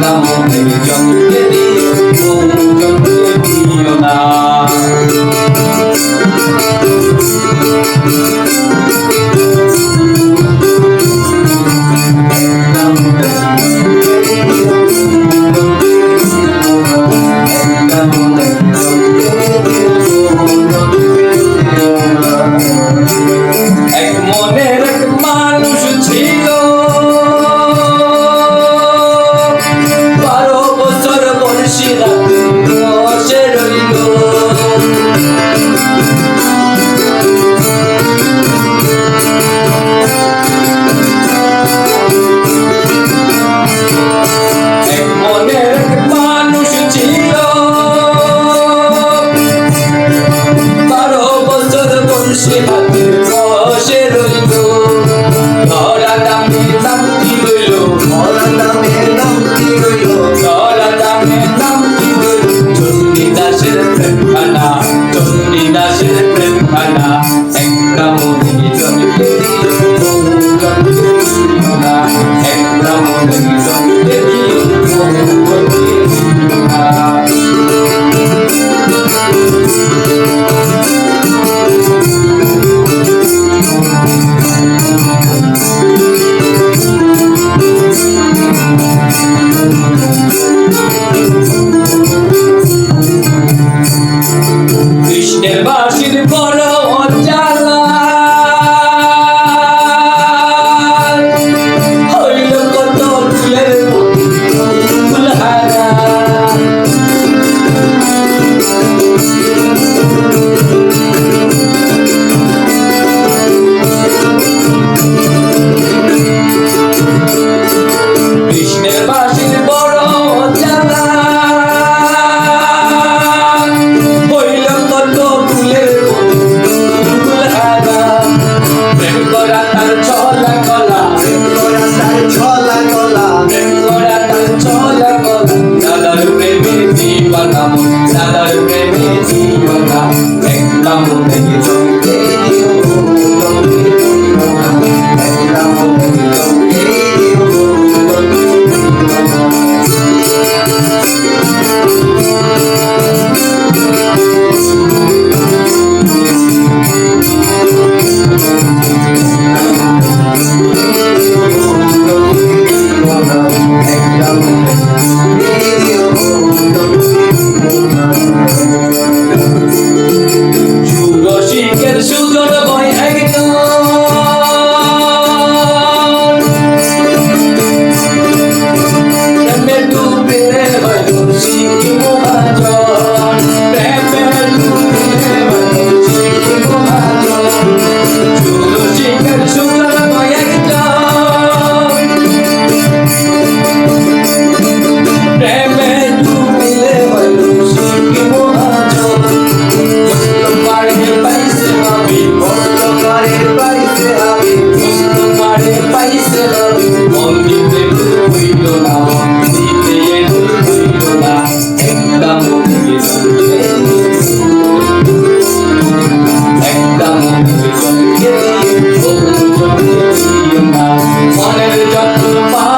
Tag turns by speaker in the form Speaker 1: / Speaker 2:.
Speaker 1: নাম জন্মে দিও না খুশি হাতে Thank
Speaker 2: you.
Speaker 1: One at a time,